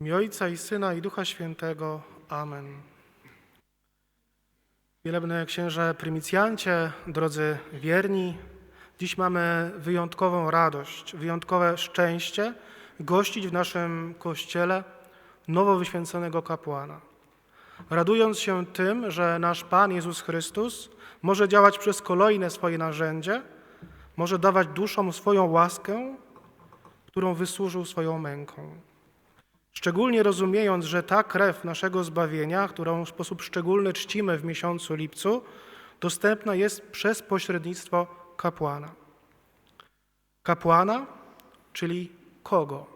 Imię Ojca i Syna i Ducha Świętego. Amen. Wielebny księże prymisjancie, drodzy wierni, dziś mamy wyjątkową radość, wyjątkowe szczęście gościć w naszym kościele nowo wyświęconego kapłana. Radując się tym, że nasz Pan Jezus Chrystus może działać przez kolejne swoje narzędzie, może dawać duszom swoją łaskę, którą wysłużył swoją męką. Szczególnie rozumiejąc, że ta krew naszego zbawienia, którą w sposób szczególny czcimy w miesiącu lipcu, dostępna jest przez pośrednictwo kapłana. Kapłana, czyli kogo?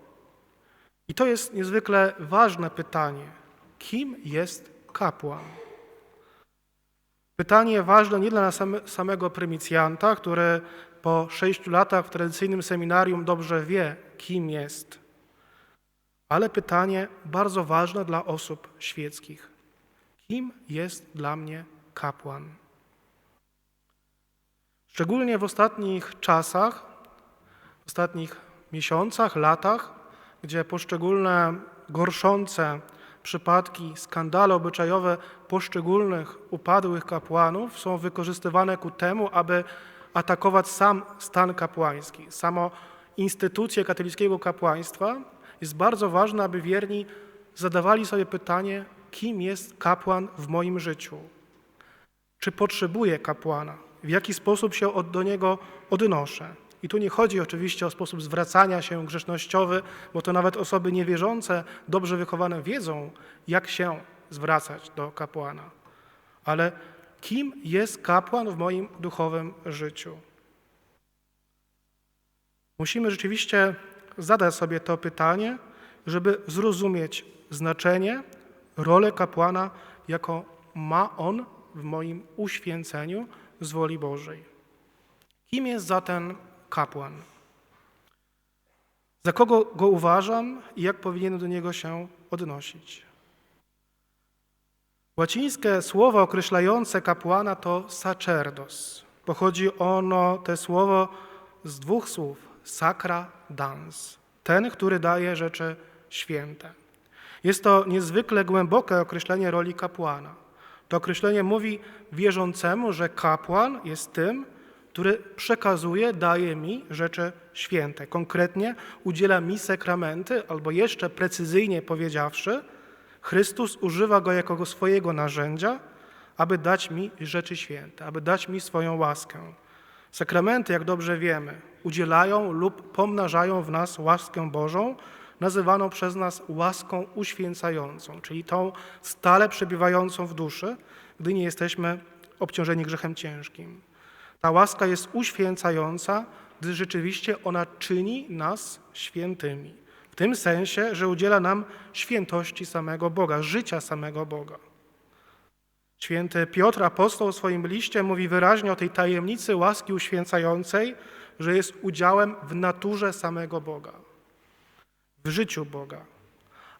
I to jest niezwykle ważne pytanie. Kim jest kapłan? Pytanie ważne nie dla samego prymisjanta, który po sześciu latach w tradycyjnym seminarium dobrze wie, kim jest, ale pytanie bardzo ważne dla osób świeckich. Kim jest dla mnie kapłan? Szczególnie w ostatnich czasach, w ostatnich miesiącach, latach, gdzie poszczególne gorszące przypadki, skandale obyczajowe poszczególnych upadłych kapłanów są wykorzystywane ku temu, aby atakować sam stan kapłański, samo instytucję katolickiego kapłaństwa, jest bardzo ważne, aby wierni zadawali sobie pytanie, kim jest kapłan w moim życiu? Czy potrzebuję kapłana? W jaki sposób się od, do niego odnoszę? I tu nie chodzi oczywiście o sposób zwracania się grzesznościowy, bo to nawet osoby niewierzące, dobrze wychowane wiedzą, jak się zwracać do kapłana. Ale kim jest kapłan w moim duchowym życiu? Musimy rzeczywiście zadać sobie to pytanie, żeby zrozumieć znaczenie, rolę kapłana, jaką ma on w moim uświęceniu z woli Bożej. Kim jest zatem kapłan? Za kogo go uważam i jak powinien do niego się odnosić? Łacińskie słowo określające kapłana to sacerdos. Pochodzi ono, te słowo, z dwóch słów sacra dans ten, który daje rzeczy święte. Jest to niezwykle głębokie określenie roli kapłana. To określenie mówi wierzącemu, że kapłan jest tym, który przekazuje, daje mi rzeczy święte. Konkretnie udziela mi sakramenty, albo jeszcze precyzyjnie powiedziawszy, Chrystus używa go jako swojego narzędzia, aby dać mi rzeczy święte, aby dać mi swoją łaskę. Sakramenty, jak dobrze wiemy, udzielają lub pomnażają w nas łaskę Bożą, nazywaną przez nas łaską uświęcającą, czyli tą stale przebywającą w duszy, gdy nie jesteśmy obciążeni grzechem ciężkim. Ta łaska jest uświęcająca, gdy rzeczywiście ona czyni nas świętymi. W tym sensie, że udziela nam świętości samego Boga, życia samego Boga. Święty Piotr, apostoł w swoim liście, mówi wyraźnie o tej tajemnicy łaski uświęcającej, że jest udziałem w naturze samego Boga, w życiu Boga.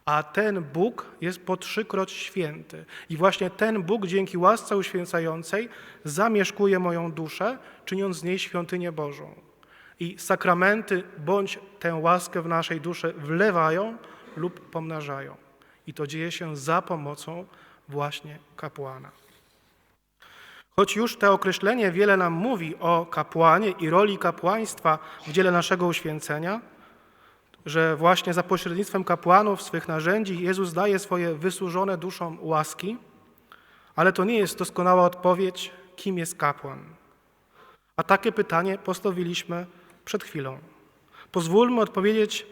A ten Bóg jest po trzykroć święty. I właśnie ten Bóg dzięki łasce uświęcającej zamieszkuje moją duszę, czyniąc z niej świątynię Bożą. I sakramenty bądź tę łaskę w naszej duszy wlewają lub pomnażają. I to dzieje się za pomocą właśnie kapłana. Choć już to określenie wiele nam mówi o kapłanie i roli kapłaństwa w dziele naszego uświęcenia, że właśnie za pośrednictwem kapłanów, swych narzędzi, Jezus daje swoje wysłużone duszom łaski, ale to nie jest doskonała odpowiedź, kim jest kapłan. A takie pytanie postawiliśmy przed chwilą. Pozwólmy odpowiedzieć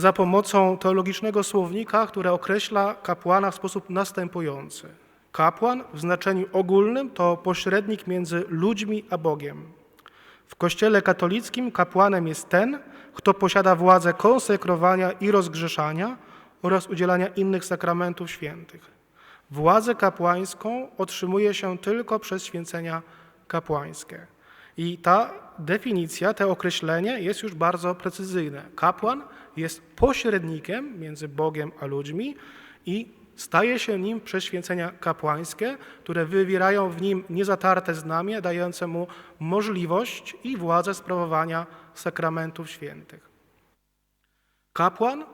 za pomocą teologicznego słownika, które określa kapłana w sposób następujący. Kapłan w znaczeniu ogólnym to pośrednik między ludźmi a Bogiem. W Kościele katolickim kapłanem jest ten, kto posiada władzę konsekrowania i rozgrzeszania oraz udzielania innych sakramentów świętych. Władzę kapłańską otrzymuje się tylko przez święcenia kapłańskie. I ta definicja, to określenie jest już bardzo precyzyjne. Kapłan jest pośrednikiem między Bogiem a ludźmi i staje się nim przez święcenia kapłańskie, które wywierają w nim niezatarte znamie, dające mu możliwość i władzę sprawowania sakramentów świętych. Kapłan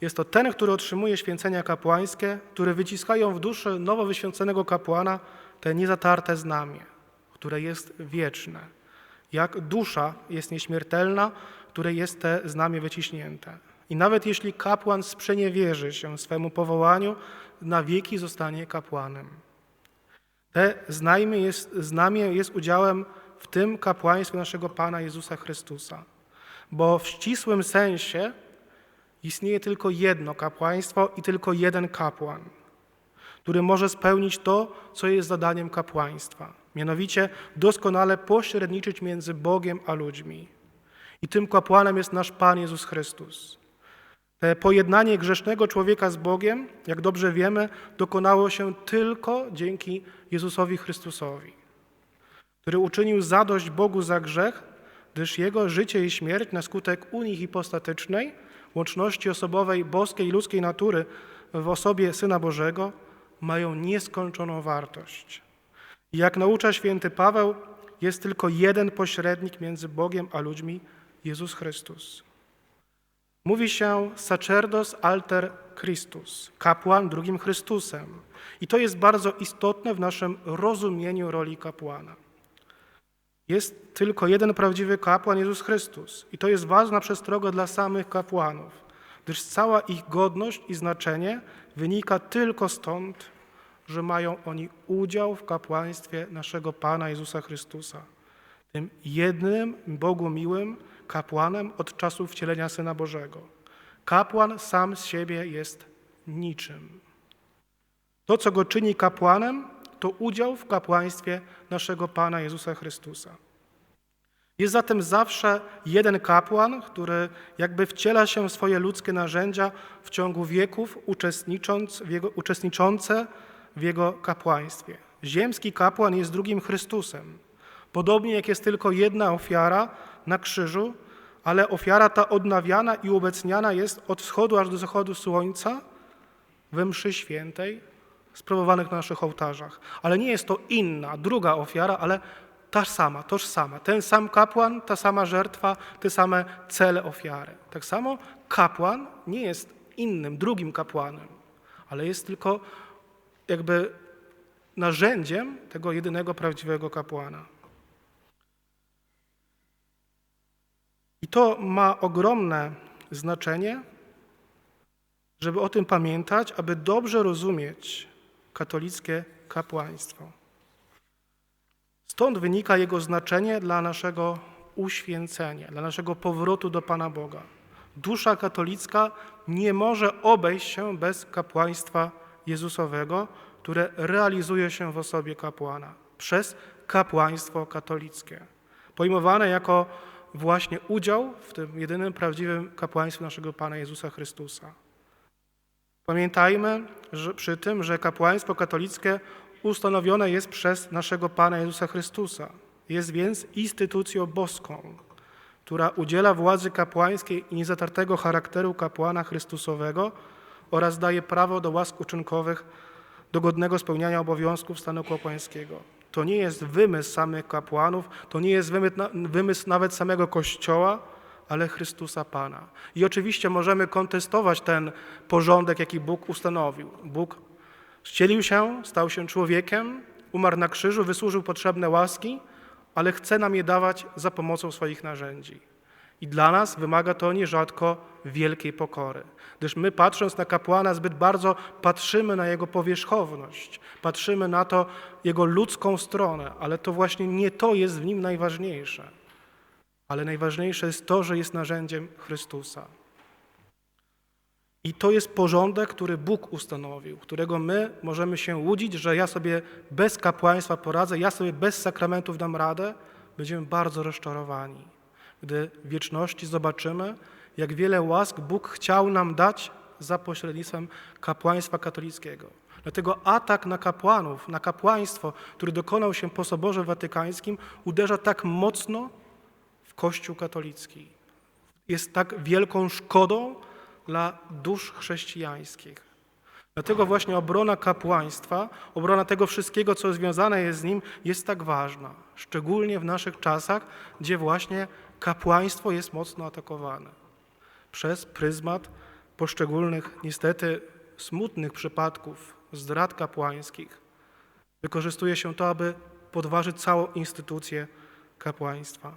Jest to ten, który otrzymuje święcenia kapłańskie, które wyciskają w duszy nowo wyświęconego kapłana te niezatarte znamie, które jest wieczne. Jak dusza jest nieśmiertelna, której jest te znamie wyciśnięte. I nawet jeśli kapłan sprzeniewierzy się swemu powołaniu, na wieki zostanie kapłanem. Te znamie jest, znamie jest udziałem w tym kapłaństwie naszego Pana Jezusa Chrystusa. Bo w ścisłym sensie istnieje tylko jedno kapłaństwo i tylko jeden kapłan, który może spełnić to, co jest zadaniem kapłaństwa. Mianowicie doskonale pośredniczyć między Bogiem a ludźmi. I tym kapłanem jest nasz Pan Jezus Chrystus. Te pojednanie grzesznego człowieka z Bogiem, jak dobrze wiemy, dokonało się tylko dzięki Jezusowi Chrystusowi, który uczynił zadość Bogu za grzech, gdyż Jego życie i śmierć na skutek unii hipostatycznej, łączności osobowej boskiej i ludzkiej natury w osobie Syna Bożego mają nieskończoną wartość. Jak naucza święty Paweł, jest tylko jeden pośrednik między Bogiem a ludźmi, Jezus Chrystus. Mówi się sacerdos alter Christus, kapłan drugim Chrystusem. I to jest bardzo istotne w naszym rozumieniu roli kapłana. Jest tylko jeden prawdziwy kapłan, Jezus Chrystus. I to jest ważna przestroga dla samych kapłanów, gdyż cała ich godność i znaczenie wynika tylko stąd, że mają oni udział w kapłaństwie naszego Pana Jezusa Chrystusa. Tym jednym Bogu miłym kapłanem od czasu wcielenia Syna Bożego. Kapłan sam z siebie jest niczym. To, co go czyni kapłanem, to udział w kapłaństwie naszego Pana Jezusa Chrystusa. Jest zatem zawsze jeden kapłan, który jakby wciela się w swoje ludzkie narzędzia w ciągu wieków, uczestnicząc w jego, uczestniczące w jego kapłaństwie. Ziemski kapłan jest drugim Chrystusem. Podobnie jak jest tylko jedna ofiara na krzyżu, ale ofiara ta odnawiana i uobecniana jest od wschodu aż do zachodu słońca we mszy świętej sprawowanych na naszych ołtarzach. Ale nie jest to inna, druga ofiara, ale ta sama, tożsama. Ten sam kapłan, ta sama żertwa, te same cele ofiary. Tak samo kapłan nie jest innym, drugim kapłanem, ale jest tylko jakby narzędziem tego jedynego prawdziwego kapłana. I to ma ogromne znaczenie, żeby o tym pamiętać, aby dobrze rozumieć katolickie kapłaństwo. Stąd wynika jego znaczenie dla naszego uświęcenia, dla naszego powrotu do Pana Boga. Dusza katolicka nie może obejść się bez kapłaństwa Jezusowego, które realizuje się w osobie kapłana przez kapłaństwo katolickie, pojmowane jako właśnie udział w tym jedynym prawdziwym kapłaństwie naszego Pana Jezusa Chrystusa. Pamiętajmy że przy tym, że kapłaństwo katolickie ustanowione jest przez naszego Pana Jezusa Chrystusa. Jest więc instytucją boską, która udziela władzy kapłańskiej i niezatartego charakteru kapłana Chrystusowego oraz daje prawo do łask uczynkowych do godnego spełniania obowiązków stanu kapłańskiego. To nie jest wymysł samych kapłanów, to nie jest wymysł nawet samego Kościoła, ale Chrystusa Pana. I oczywiście możemy kontestować ten porządek, jaki Bóg ustanowił. Bóg ścielił się, stał się człowiekiem, umarł na krzyżu, wysłużył potrzebne łaski, ale chce nam je dawać za pomocą swoich narzędzi. I dla nas wymaga to nierzadko wielkiej pokory, gdyż my patrząc na kapłana zbyt bardzo patrzymy na jego powierzchowność, patrzymy na to jego ludzką stronę, ale to właśnie nie to jest w nim najważniejsze. Ale najważniejsze jest to, że jest narzędziem Chrystusa. I to jest porządek, który Bóg ustanowił, którego my możemy się łudzić, że ja sobie bez kapłaństwa poradzę, ja sobie bez sakramentów dam radę, będziemy bardzo rozczarowani gdy w wieczności zobaczymy, jak wiele łask Bóg chciał nam dać za pośrednictwem kapłaństwa katolickiego. Dlatego atak na kapłanów, na kapłaństwo, który dokonał się po Soborze Watykańskim, uderza tak mocno w Kościół katolicki. Jest tak wielką szkodą dla dusz chrześcijańskich. Dlatego właśnie obrona kapłaństwa, obrona tego wszystkiego, co związane jest z nim, jest tak ważna. Szczególnie w naszych czasach, gdzie właśnie kapłaństwo jest mocno atakowane przez pryzmat poszczególnych, niestety smutnych przypadków zdrad kapłańskich wykorzystuje się to, aby podważyć całą instytucję kapłaństwa.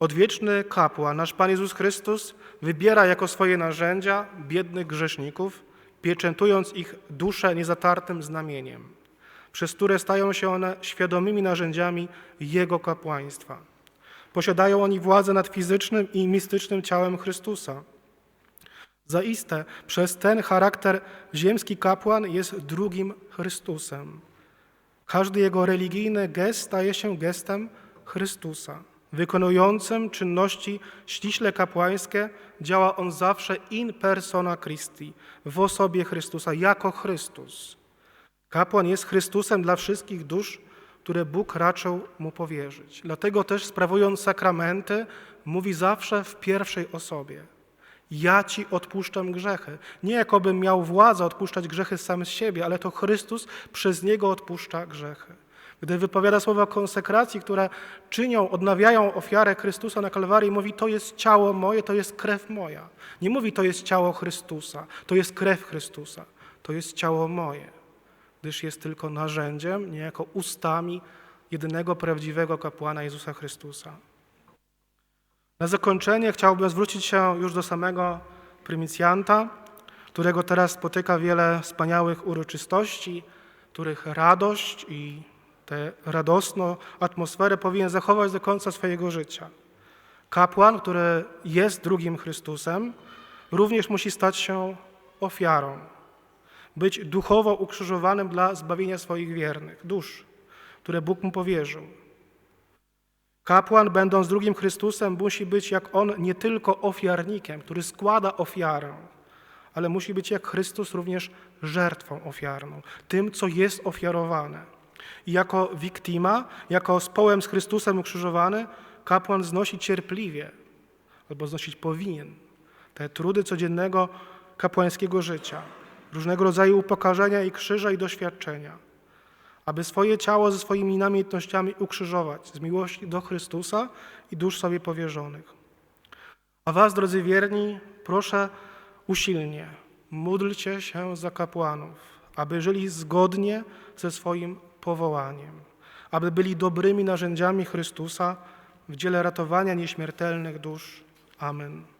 Odwieczny kapłan, nasz Pan Jezus Chrystus, wybiera jako swoje narzędzia biednych grzeszników, pieczętując ich duszę niezatartym znamieniem, przez które stają się one świadomymi narzędziami Jego kapłaństwa. Posiadają oni władzę nad fizycznym i mistycznym ciałem Chrystusa. Zaiste przez ten charakter ziemski kapłan jest drugim Chrystusem. Każdy jego religijny gest staje się gestem Chrystusa. Wykonującym czynności ściśle kapłańskie działa on zawsze in persona Christi, w osobie Chrystusa, jako Chrystus. Kapłan jest Chrystusem dla wszystkich dusz, które Bóg raczył mu powierzyć. Dlatego też sprawując sakramenty, mówi zawsze w pierwszej osobie. Ja ci odpuszczam grzechy. Nie jakobym miał władzę odpuszczać grzechy sam z siebie, ale to Chrystus przez niego odpuszcza grzechy. Gdy wypowiada słowa konsekracji, które czynią, odnawiają ofiarę Chrystusa na Kalwarii, mówi: To jest ciało moje, to jest krew moja. Nie mówi: To jest ciało Chrystusa, to jest krew Chrystusa, to jest ciało moje, gdyż jest tylko narzędziem, niejako ustami jedynego prawdziwego kapłana Jezusa Chrystusa. Na zakończenie chciałbym zwrócić się już do samego prymisjanta, którego teraz spotyka wiele wspaniałych uroczystości, których radość i tę radosną atmosferę powinien zachować do końca swojego życia. Kapłan, który jest drugim Chrystusem, również musi stać się ofiarą, być duchowo ukrzyżowanym dla zbawienia swoich wiernych dusz, które Bóg mu powierzył. Kapłan, będąc drugim Chrystusem, musi być jak on nie tylko ofiarnikiem, który składa ofiarę, ale musi być jak Chrystus również żertwą ofiarną, tym, co jest ofiarowane. I jako wiktima, jako z połem z Chrystusem ukrzyżowany, kapłan znosi cierpliwie, albo znosić powinien, te trudy codziennego kapłańskiego życia, różnego rodzaju upokarzenia i krzyża i doświadczenia aby swoje ciało ze swoimi namiętnościami ukrzyżować z miłości do Chrystusa i dusz sobie powierzonych. A Was, drodzy wierni, proszę usilnie, módlcie się za kapłanów, aby żyli zgodnie ze swoim powołaniem, aby byli dobrymi narzędziami Chrystusa w dziele ratowania nieśmiertelnych dusz. Amen.